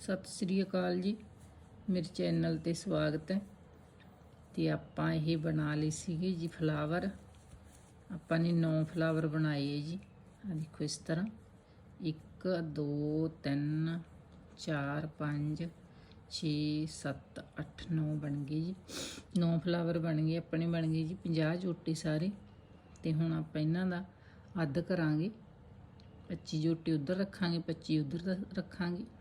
ਸਤਿ ਸ੍ਰੀ ਅਕਾਲ ਜੀ। ਮੇਰੇ ਚੈਨਲ ਤੇ ਸਵਾਗਤ ਹੈ। ਤੇ ਆਪਾਂ ਇਹ ਬਣਾ ਲਈ ਸੀਗੀ ਜੀ ਫਲਾਵਰ। ਆਪਾਂ ਨੇ 9 ਫਲਾਵਰ ਬਣਾਏ ਹੈ ਜੀ। ਆ ਦੇਖੋ ਇਸ ਤਰ੍ਹਾਂ। 1 2 3 4 5 6 7 8 9 ਬਣ ਗਏ ਜੀ। 9 ਫਲਾਵਰ ਬਣ ਗਏ, ਆਪਣੇ ਬਣ ਗਏ ਜੀ 50 ਜੋਟੀ ਸਾਰੇ। ਤੇ ਹੁਣ ਆਪਾਂ ਇਹਨਾਂ ਦਾ ਅੱਧ ਕਰਾਂਗੇ। 25 ਜੋਟੀ ਉਧਰ ਰੱਖਾਂਗੇ 25 ਉਧਰ ਰੱਖਾਂਗੇ।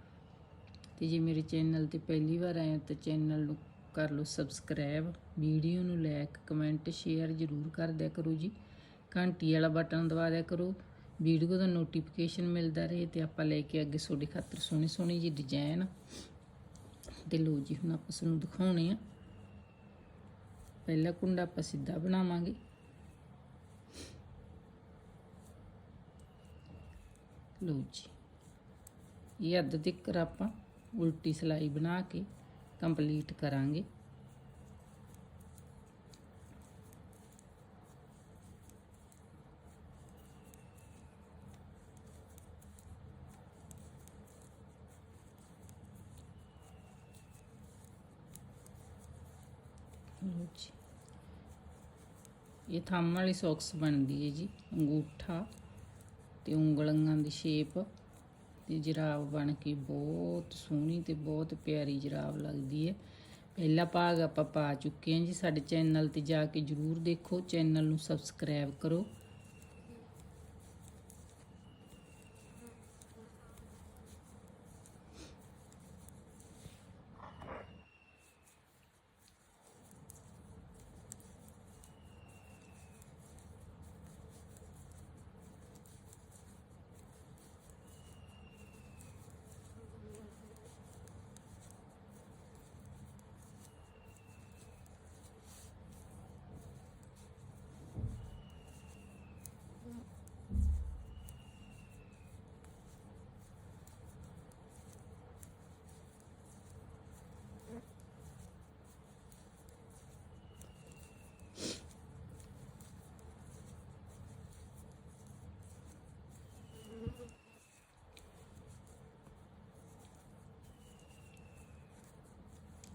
ਤੇ ਜੇ ਮੇਰੇ ਚੈਨਲ ਤੇ ਪਹਿਲੀ ਵਾਰ ਆਏ ਹੋ ਤਾਂ ਚੈਨਲ ਨੂੰ ਕਰ ਲਓ ਸਬਸਕ੍ਰਾਈਬ, ਵੀਡੀਓ ਨੂੰ ਲਾਈਕ ਕਮੈਂਟ, ਸ਼ੇਅਰ ਜ਼ਰੂਰ ਕਰ ਦਿਆ ਕਰੋ ਜੀ। ਘੰਟੀ ਵਾਲਾ ਬਟਨ ਦਬਾ ਦਿਆ ਕਰੋ। ਵੀਡੀਓ ਦਾ ਨੋਟੀਫਿਕੇਸ਼ਨ ਮਿਲਦਾ ਰਹੇ ਤੇ ਆਪਾਂ ਲੈ ਕੇ ਅੱਗੇ ਤੁਹਾਡੇ ਖਾਤਰ ਸੋਹਣੀ ਸੋਹਣੀ ਜੀ ਡਿਜ਼ਾਈਨ ਤੇ ਲੋ ਜੀ, ਹੁਣ ਆਪਾਂ ਤੁਹਾਨੂੰ ਦਿਖਾਉਣੇ ਆ। ਪਹਿਲਾ ਕੁੰਡਾ ਆਪਾਂ ਸਿੱਧਾ ਬਣਾਵਾਂਗੇ। ਲੋ ਜੀ, ਇਹ ਅੱਧ ਤੱਕ ਆਪਾਂ ਉਲਟੀ ਸਲਾਈ ਬਣਾ ਕੇ ਕੰਪਲੀਟ ਕਰਾਂਗੇ। ਇਹ ਥੰਮ ਵਾਲੀ ਸੌਕਸ ਬਣਦੀ ਹੈ ਜੀ, ਅੰਗੂਠਾ ਤੇ ਉਂਗਲਾਂ ਦੀ ਸ਼ੇਪ। ਤੇ ਜਰਾਬ ਬਣ ਕੇ ਬਹੁਤ ਸੋਹਣੀ ਤੇ ਬਹੁਤ ਪਿਆਰੀ ਜਰਾਬ ਲੱਗਦੀ ਹੈ। ਪਹਿਲਾ ਭਾਗ ਆਪਾਂ ਪਾ ਚੁੱਕੇ ਹਾਂ ਜੀ। ਸਾਡੇ ਚੈਨਲ ਤੇ ਜਾ ਕੇ ਜਰੂਰ ਦੇਖੋ। ਚੈਨਲ ਨੂੰ ਸਬਸਕ੍ਰਾਈਬ ਕਰੋ।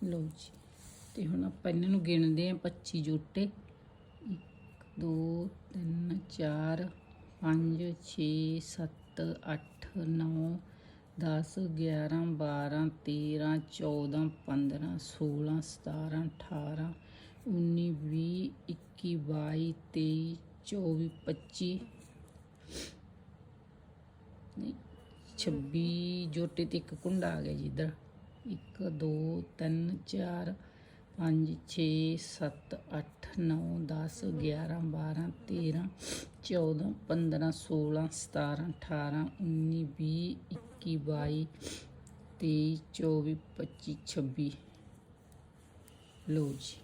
ਲਓ ਜੀ। ਤੇ ਹੁਣ ਆਪਾਂ ਇਹਨਾਂ ਨੂੰ ਗਿਣਦੇ ਆਂ 25 ਜੋਟੇ। 1 2 3 4 5 6 7 8 9 10 11 12 13 14 15 16 17 18 19 20 21 22 23 24 25 26 ਜੋਟੇ ਤੇ ਇੱਕ ਕੁੰਡਾ ਆ ਗਿਆ ਜੀ ਇਧਰ। 1 2 3 4 5 6 7 8 9 10 11 12 13 14 15 16 17 18 19 20 21 22 23 24 25 26 ਲੋ ਜੀ।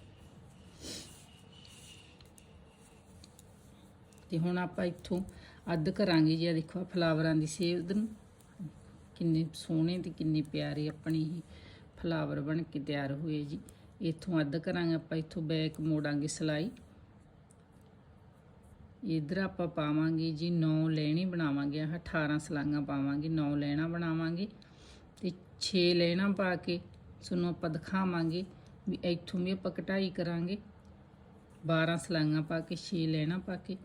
ਤੇ ਹੁਣ ਆਪਾਂ ਇੱਥੋਂ ਅੱਧ ਕਰਾਂਗੇ ਜੀ ਆ ਦੇਖੋ ਫਲਾਵਰਾਂ ਦੀ ਸੇਵ ਨੂੰ। ਕਿੰਨੇ ਸੋਹਣੇ ਤੇ ਕਿੰਨੇ ਪਿਆਰੇ ਆਪਣੇ ਹੀ ਫਲਾਵਰ ਬਣ ਕੇ ਤਿਆਰ ਹੋਏ ਜੀ। ਇੱਥੋਂ ਅੱਧ ਕਰਾਂਗੇ ਆਪਾਂ, ਇੱਥੋਂ ਬੈਕ ਮੋੜਾਂਗੇ ਸਲਾਈ। ਇਧਰ ਆਪਾਂ ਪਾਵਾਂਗੇ ਜੀ 9 ਲੈਣੀ ਬਣਾਵਾਂਗੇ, ਆਹ 18 ਸਲਾਈਆਂ ਪਾਵਾਂਗੇ 9 ਲੈਣਾ ਬਣਾਵਾਂਗੇ ਤੇ 6 ਲੈਣਾ ਪਾ ਕੇ ਤੁਹਾਨੂੰ ਆਪਾਂ ਦਿਖਾਵਾਂਗੇ ਵੀ ਇੱਥੋਂ ਵੀ ਆਪਾਂ ਕਟਾਈ ਕਰਾਂਗੇ। 12 ਸਲਾਈਆਂ ਪਾ ਕੇ 6 ਲੈਣਾ ਪਾ ਕੇ।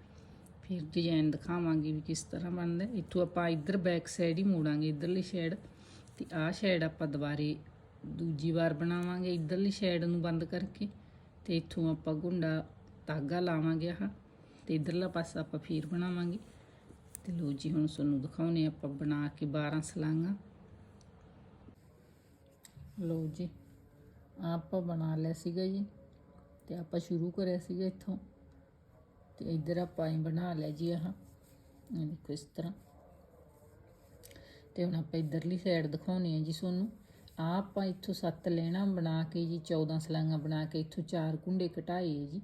ਫਿਰ ਡਿਜ਼ਾਈਨ ਦਿਖਾਵਾਂਗੇ ਵੀ ਕਿਸ ਤਰ੍ਹਾਂ ਬਣਦਾ ਇੱਥੋਂ ਆਪਾਂ ਇੱਧਰ ਬੈਕ ਸਾਈਡ ਹੀ ਮੋੜਾਂਗੇ, ਇੱਧਰਲੀ ਸਾਈਡ ਤੇ ਆਹ ਸਾਈਡ ਆਪਾਂ ਦੁਬਾਰੇ ਦੂਜੀ ਵਾਰ ਬਣਾਵਾਂਗੇ ਇੱਧਰਲੀ ਸਾਈਡ ਨੂੰ ਬੰਦ ਕਰਕੇ। ਤੇ ਇੱਥੋਂ ਆਪਾਂ ਗੁੰਡਾ ਧਾਗਾ ਲਾਵਾਂਗੇ ਆਹ। ਤੇ ਇੱਧਰਲਾ ਪਾਸਾ ਆਪਾਂ ਫੇਰ ਬਣਾਵਾਂਗੇ। ਤੇ ਲੋ ਜੀ, ਹੁਣ ਤੁਹਾਨੂੰ ਦਿਖਾਉਨੇ ਆਪਾਂ ਬਣਾ ਕੇ 12 ਸਲਾਂਗਾ। ਲੋ ਜੀ ਆਪਾਂ ਬਣਾ ਲਿਆ ਸੀਗਾ ਜੀ। ਤੇ ਆਪਾਂ ਸ਼ੁਰੂ ਕਰਿਆ ਸੀਗਾ ਇੱਥੋਂ। ਤੇ ਇੱਧਰ ਆਪਾਂ ਹੀ ਬਣਾ ਲਿਆ ਜੀ ਆਹ। ਇਹ ਦੇਖੋ ਇਸ ਤਰ੍ਹਾਂ। ਤੇ ਹੁਣ ਆਪਾਂ ਇੱਧਰਲੀ ਸਾਈਡ ਦਿਖਾਉਣੀ ਹੈ ਜੀ ਤੁਹਾਨੂੰ ਆ ਆਪਾਂ ਇੱਥੋਂ 7 ਲੈਣਾ ਬਣਾ ਕੇ ਜੀ 14 ਸਲਾਈਆਂ ਬਣਾ ਕੇ ਇੱਥੋਂ 4 ਕੁੰਡੇ ਘਟਾਏ ਜੀ।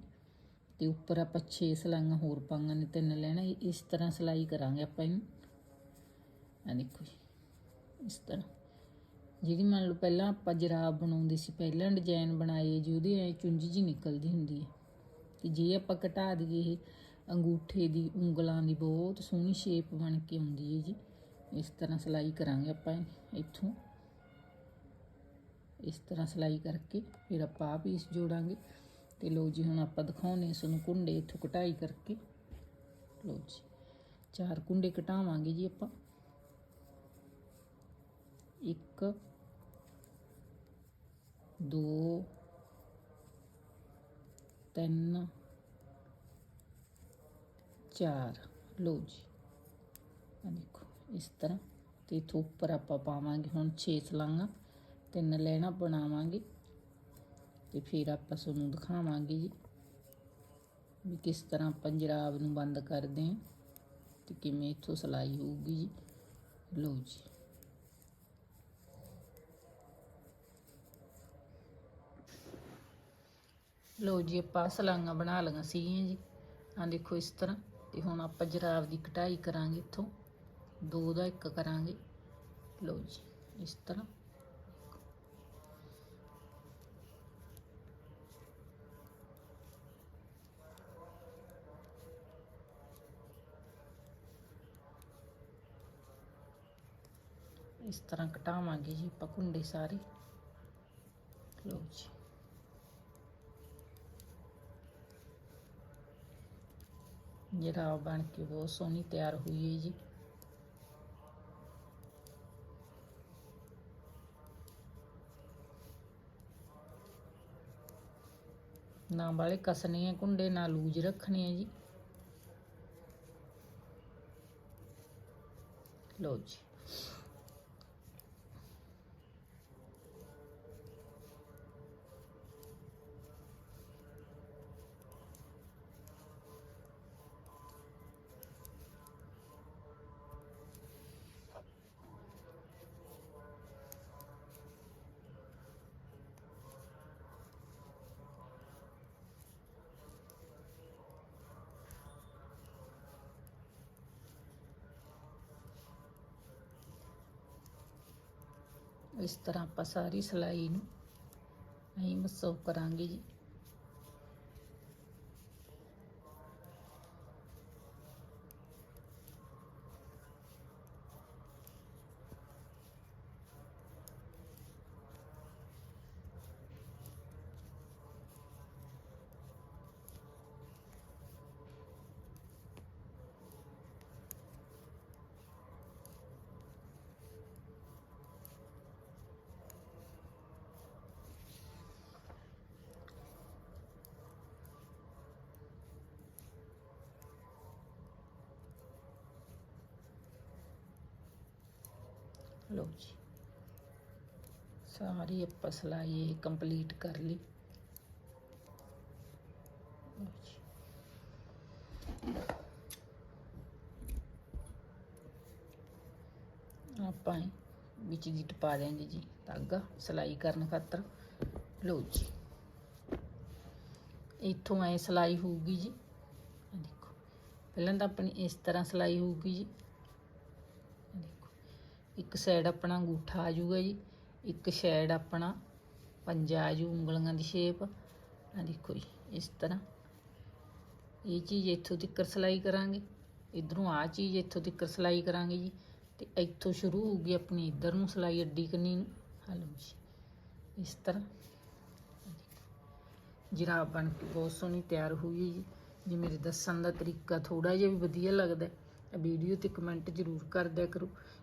ਤੇ ਉੱਪਰ ਆਪਾਂ 6 ਸਲਾਈਆਂ ਹੋਰ ਪਾਈਆਂ ਨੇ ਤਿੰਨ ਲੈਣਾ। ਇਸ ਤਰ੍ਹਾਂ ਸਲਾਈ ਕਰਾਂਗੇ ਆਪਾਂ ਇਹਨੂੰ। ਆ ਦੇਖੋ ਜੀ, ਇਸ ਤਰ੍ਹਾਂ। ਜਿਹਦੀ ਮੰਨ ਲਓ ਪਹਿਲਾਂ ਆਪਾਂ ਜਰਾਬ ਬਣਾਉਂਦੇ ਸੀ, ਪਹਿਲਾਂ ਡਿਜ਼ਾਈਨ ਬਣਾਏ ਜੀ, ਉਹਦੀ ਐ ਚੁੰਝ ਜੀ ਨਿਕਲਦੀ ਹੁੰਦੀ ਹੈ ਤੇ ਜੇ ਆਪਾਂ ਘਟਾ ਦਈਏ ਇਹ ਅੰਗੂਠੇ ਦੀ, ਉਂਗਲਾਂ ਦੀ ਬਹੁਤ ਸੋਹਣੀ ਸ਼ੇਪ ਬਣ ਕੇ ਆਉਂਦੀ ਹੈ ਜੀ। ਇਸ ਤਰ੍ਹਾਂ ਸਲਾਈ ਕਰਾਂਗੇ ਆਪਾਂ ਇੱਥੋਂ। ਇਸ ਤਰ੍ਹਾਂ ਸਲਾਈ ਸਿਲਾਈ ਕਰਕੇ ਫਿਰ ਆਪਾਂ ਆਹ ਪੀਸ ਜੋੜਾਂਗੇ। ਤੇ ਲੋ ਜੀ, ਹੁਣ ਆਪਾਂ ਦਿਖਾਉਣੇ ਇਸ ਨੂੰ ਕੁੰਡੇ ਇੱਥੋਂ ਕਟਾਈ ਕਰਕੇ। ਲੋ ਜੀ, ਚਾਰ ਕੁੰਡੇ ਕਟਾਵਾਂਗੇ ਜੀ ਆਪਾਂ। ਇੱਕ, ਦੋ ਤਿੰਨ, ਚਾਰ, ਲਓ ਜੀ। ਆ ਦੇਖੋ, ਇਸ ਤਰ੍ਹਾਂ। ਤੇ ਇੱਥੋਂ ਉੱਪਰ ਆਪਾਂ ਪਾਵਾਂਗੇ ਹੁਣ 6 ਸਲਾਂਗਾ, ਤਿੰਨ ਲੈਣਾ ਬਣਾਵਾਂਗੇ। ਤੇ ਫਿਰ ਆਪਾਂ ਤੁਹਾਨੂੰ ਦਿਖਾਵਾਂਗੇ ਜੀ ਵੀ ਕਿਸ ਤਰ੍ਹਾਂ ਆਪਾਂ ਜਰਾਬ ਨੂੰ ਬੰਦ ਕਰਦੇ ਹਾਂ ਤੇ ਕਿਵੇਂ ਇੱਥੋਂ ਸਿਲਾਈ ਹੋਊਗੀ ਜੀ। ਲਓ ਜੀ। ਲਓ ਜੀ, ਆਪਾਂ ਸਲਾਂਗਾ ਬਣਾ ਲਈਆਂ ਸੀਗੀਆਂ ਜੀ। ਆ ਦੇਖੋ ਇਸ ਤਰ੍ਹਾਂ, ਤੇ ਹੁਣ ਆਪਾਂ ਜਰਾਬ ਦੀ ਕਟਾਈ ਕਰਾਂਗੇ ਇੱਥੋਂ। ਦੋ ਦਾ ਇੱਕ ਕਰਾਂਗੇ। ਲਓ ਜੀ, ਇਸ ਤਰ੍ਹਾਂ। ਇਸ ਤਰ੍ਹਾਂ ਕਟਾਵਾਂਗੇ ਜੀ ਆਪਾਂ ਕੁੰਡੇ ਸਾਰੇ। ਲਓ ਜੀ। ਜਰਾਬ ਬਣ ਕੇ ਬਹੁਤ ਸੋਹਣੀ ਤਿਆਰ ਹੋਈ ਹੈ ਜੀ। ਨਾ ਵਾਲੇ ਕਸਨੇ ਆ ਕੁੰਡੇ, ਨਾ ਲੂਜ ਰੱਖਣੇ ਆ ਜੀ। ਲਓ ਜੀ। ਇਸ ਤਰ੍ਹਾਂ ਆਪਾਂ ਸਾਰੀ ਸਿਲਾਈ ਨੂੰ ਅਸੀਂ ਮਸੋ ਕਰਾਂਗੇ ਜੀ। ਲਓ ਜੀ। ਸਾਰੀ ਆਪਾਂ ਸਿਲਾਈ ਇਹ ਕੰਪਲੀਟ ਕਰ ਲਈ। ਲਓ ਜੀ। ਆਪਾਂ ਇਹ ਵਿੱਚ ਗਿੱਟ ਪਾ ਦਿਆਂਗੇ ਜੀ ਧਾਗਾ ਸਿਲਾਈ ਕਰਨ ਖਾਤਰ। ਲਓ ਜੀ। ਇੱਥੋਂ ਐ ਸਿਲਾਈ ਹੋਊਗੀ ਜੀ। ਦੇਖੋ। ਪਹਿਲਾਂ ਤਾਂ ਆਪਣੀ ਇਸ ਤਰ੍ਹਾਂ ਸਿਲਾਈ ਹੋਊਗੀ ਜੀ। ਇੱਕ ਸਾਈਡ ਆਪਣਾ ਅੰਗੂਠਾ ਆ ਜਾਊਗਾ ਜੀ, ਇੱਕ ਸਾਈਡ ਆਪਣਾ ਪੰਜਾ ਆ ਜੂ ਉਂਗਲੀਆਂ ਦੀ ਸ਼ੇਪ ਆ ਦੇਖੋ ਜੀ, ਇਸ ਤਰ੍ਹਾਂ। ਇਹ ਚੀਜ਼ ਇੱਥੋਂ ਤੱਕ ਸਿਲਾਈ ਕਰਾਂਗੇ। ਇਧਰੋਂ ਆ ਚੀਜ਼ ਇੱਥੋਂ ਤੱਕ ਸਿਲਾਈ ਕਰਾਂਗੇ ਜੀ। ਤੇ ਇੱਥੋਂ ਸ਼ੁਰੂ ਹੋਊਗੀ ਆਪਣੀ ਇਧਰ ਨੂੰ ਸਿਲਾਈ ਅੱਡੀ ਕੰਨੀ ਨੂੰ। ਹਲੋ ਜੀ, ਇਸ ਤਰ੍ਹਾਂ। ਜਰਾਬ ਬਣ ਕੇ ਬਹੁਤ ਸੋਹਣੀ ਤਿਆਰ ਹੋਈ ਹੈ ਜੀ। ਜੇ ਮੇਰੇ ਦੱਸਣ ਦਾ ਤਰੀਕਾ ਥੋੜਾ ਜਿਹਾ ਵੀ ਵਧੀਆ ਲੱਗਦਾ ਹੈ ਤਾਂ ਵੀਡੀਓ ਤੇ ਕਮੈਂਟ ਜ਼ਰੂਰ ਕਰਦਿਆ ਕਰੋ।